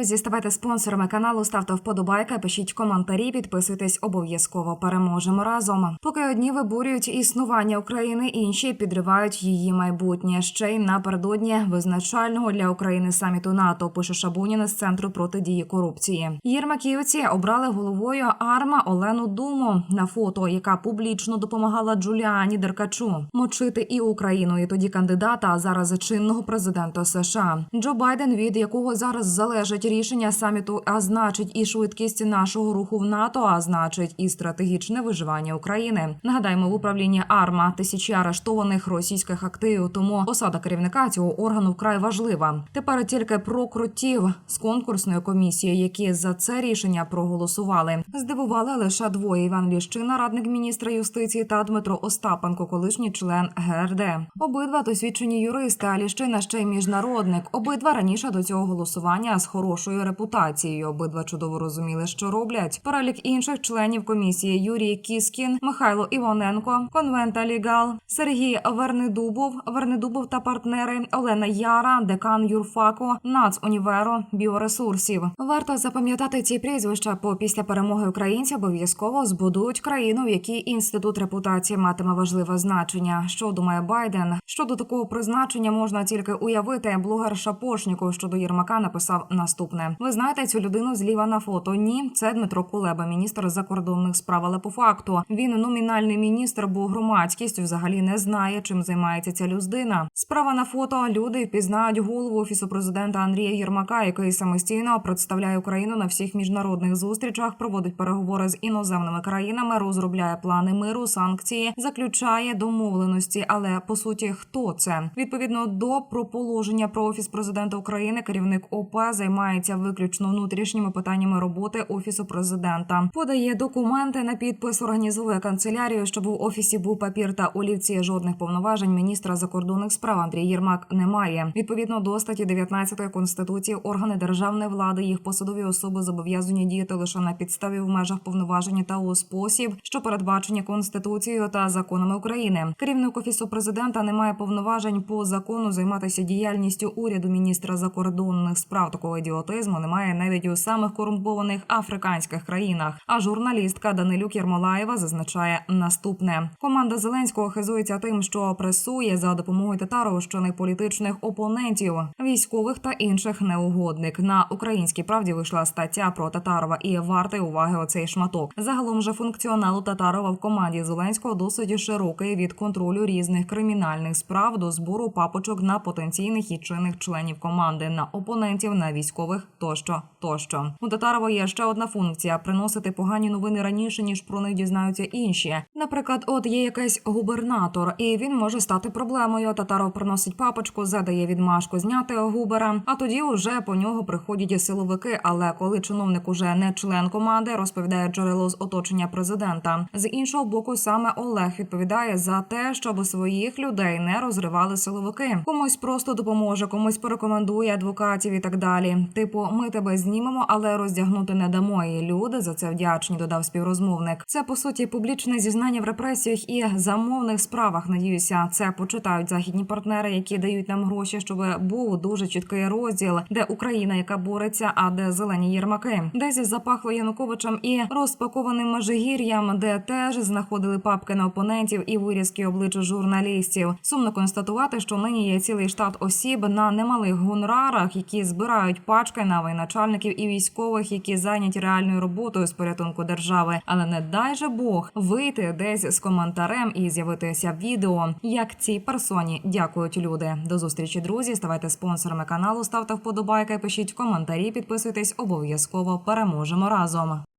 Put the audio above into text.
друзі, ставайте спонсорами каналу, ставте вподобайки, пишіть коментарі, підписуйтесь обов'язково. Переможемо разом. Поки одні виборюють існування України, інші підривають її майбутнє. Ще й напередодні визначального для України саміту НАТО. Пише Шабуніна з центру протидії корупції. Єрмаківці обрали головою Арма Олену Думу на фото, яка публічно допомагала Джуліані Деркачу мочити і Україну, і тоді кандидата, а зараз чинного президента США. Джо Байден, від якого зараз залежить рішення саміту, а значить і швидкість нашого руху в НАТО, а значить і стратегічне виживання України. Нагадаємо, в управлінні АРМА тисячі арештованих російських активів. Тому посада керівника цього органу вкрай важлива. Тепер тільки про крутів з конкурсної комісії, які за це рішення проголосували. Здивували лише двоє: Іван Ліщина, радник міністра юстиції, та Дмитро Остапенко, колишній член ГРД. Обидва досвідчені юристи, а Ліщина ще й міжнародник. Обидва раніше до цього голосування з хорошою репутацією. Обидва чудово розуміли, що роблять. Перелік інших членів комісії Юрій Кіскін, Михайло Івоненко, Конвента Лігал, Сергій Вернедубов, Вернедубов та партнери Олена Яра, декан юрфаку, Нацуніверу, біоресурсів. Варто запам'ятати ці прізвища, бо після перемоги українці обов'язково збудують країну, в якій інститут репутації матиме важливе значення. Що думає Байден? Щодо такого призначення можна тільки уявити. Блогер Шапошніков щодо Єрмака написав наступне: Ви знаєте цю людину зліва на фото? Ні, це Дмитро Кулеба, міністр закордонних справ. Але по факту він номінальний міністр, бо громадськість взагалі не знає, чим займається ця людина. Справа на фото люди впізнають голову офісу президента Андрія Єрмака, який самостійно представляє Україну на всіх міжнародних зустрічах, проводить переговори з іноземними країнами, розробляє плани миру, санкції, заключає домовленості. Але по суті, хто це відповідно до про положення про офіс президента України, керівник ОП займається виключно внутрішніми питаннями роботи офісу президента. Подає документи на підпис, організує канцелярію, щоб у офісі був папір та олівці. Жодних повноважень міністра закордонних справ Андрій Єрмак не має. Відповідно до статті 19 конституції, органи державної влади, їх посадові особи зобов'язані діяти лише на підставі в межах повноважень та у спосіб, що передбачені конституцією та законами України. Керівник офісу президента не має повноважень по закону займатися діяльністю уряду міністра закордонних справ. Такого ідіотизму немає навіть у самих корумпованих африканських країнах. А журналістка Данилюк Єрмолаєва зазначає наступне: команда Зеленського хизується тим, що пресує за допомогою татаровщини політичних опонентів, військових та інших неугодник. На українській правді вийшла стаття про Татарова і варте уваги оцей шматок. Загалом же функціоналу Татарова в команді Зеленського досить широкий від контролю різних кримінальних справ до збору папочок на потенційних і чинних членів команди, на опонентів, на військових тощо. Тощо у Татарова є ще одна функція приносити погані новини раніше ніж про них дізнаються інші. Наприклад, от є якийсь губернатор, і він може стати проблемою. Татаров приносить папочку, задає відмашку зняти губера. А тоді уже по нього приходять силовики. Але коли чиновник уже не член команди, розповідає джерело з оточення президента. З іншого боку, саме Олег відповідає за те, щоб своїх людей не розривали силовики. Комусь просто допоможе, комусь порекомендує адвокатів і так далі. Типу, ми тебе знімемо, але роздягнути не дамо. І люди за це вдячні. Додав співрозмовник. Це по суті публічне зізнання в репресіях і замовних справах. Надіюся, це почитають західні партнери, які дають нам гроші, щоб був дуже чіткий розділ, де Україна, яка бореться, а де зелені єрмаки, десь запахло Януковичем і розпакованим межигір'ям, де теж знаходили папки на опонентів і вирізки обличчя журналістів. Сумно констатувати, що нині є цілий штат осіб на немалих гонорарах, які збирають пачки на воєначальників і військових, які зайняті реальною роботою з порятунку держави. Але не дай же Бог вийти десь з коментарем і з'явитися відео, як цій персоні дякують люди. До зустрічі, друзі. Ставайте спонсорами каналу, ставте вподобайки, пишіть коментарі, підписуйтесь обов'язково. Переможемо разом.